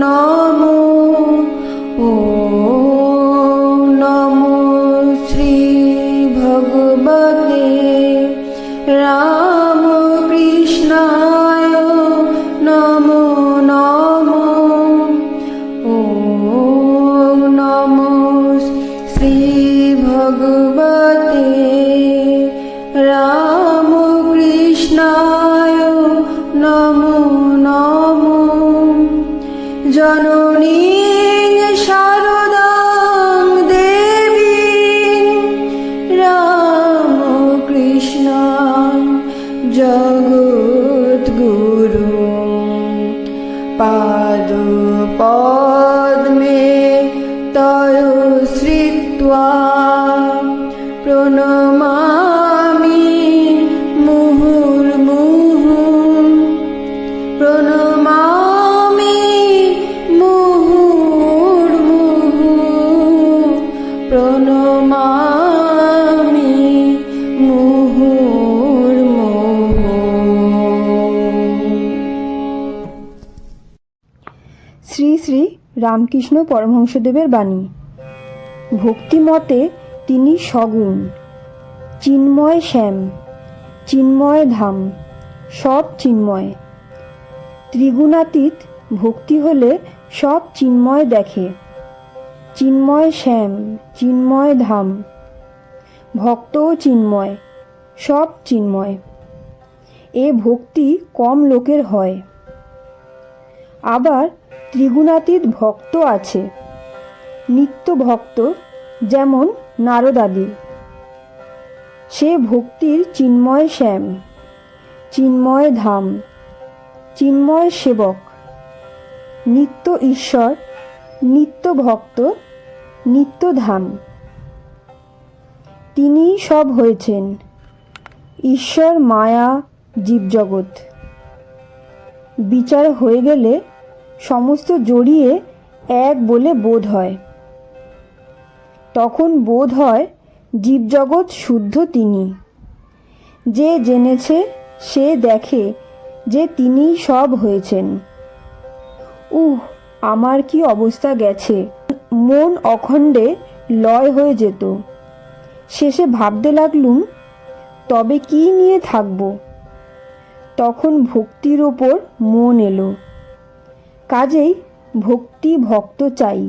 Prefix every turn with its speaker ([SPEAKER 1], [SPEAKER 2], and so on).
[SPEAKER 1] নমো ও নমো শ্রী ভগবতে রামকৃষ্ণায় নমো নমো ও নমো শ্রী ভগবতে রামকৃষ্ণায় নমো জননী শারদাং দেবী রামকৃষ্ণ জগৎগুরু পাদ
[SPEAKER 2] শ্রী শ্রী রামকৃষ্ণ পরমহংসদেবের বাণী। ভক্তিমতে তিনি সগুণ। চিন্ময় শ্যাম। চিন্ময় ধাম। সব চিন্ময়। ত্রিগুণাতীত ভক্তি হলে সব চিন্ময় দেখে। চিন্ময় শ্যাম, চিন্ময় ধাম। ভক্তও চিন্ময়, সব চিন্ময়। এ ভক্তি কম লোকের হয়। আবার ত্রিগুণাতীত ভক্ত আছে। নিত্য ভক্ত যেমন নারদাদি। সে ভক্তির চিন্ময় শ্যাম, চিন্ময় ধাম, চিন্ময় সেবক। নিত্য ঈশ্বর, নিত্য ভক্ত, নিত্য ধাম। তিনিই সব হয়েছেন, ঈশ্বর, মায়া, জীবজগৎ। বিচার হয়ে গেলে সমস্ত জড়িয়ে এক বলে বোধ হয়। তখন বোধ হয় জীবজগৎ শুদ্ধ তিনি। যে জেনেছে, সে দেখে যে তিনিই সব হয়েছেন। উহ, আমার কি অবস্থা গেছে। মন অখণ্ডে লয় হয়ে যেত। শেষে ভাবতে লাগলুম, তবে কি নিয়ে থাকব? তখন ভক্তির ওপর মন এলো। কাজেই ভক্তি ভক্ত চাই।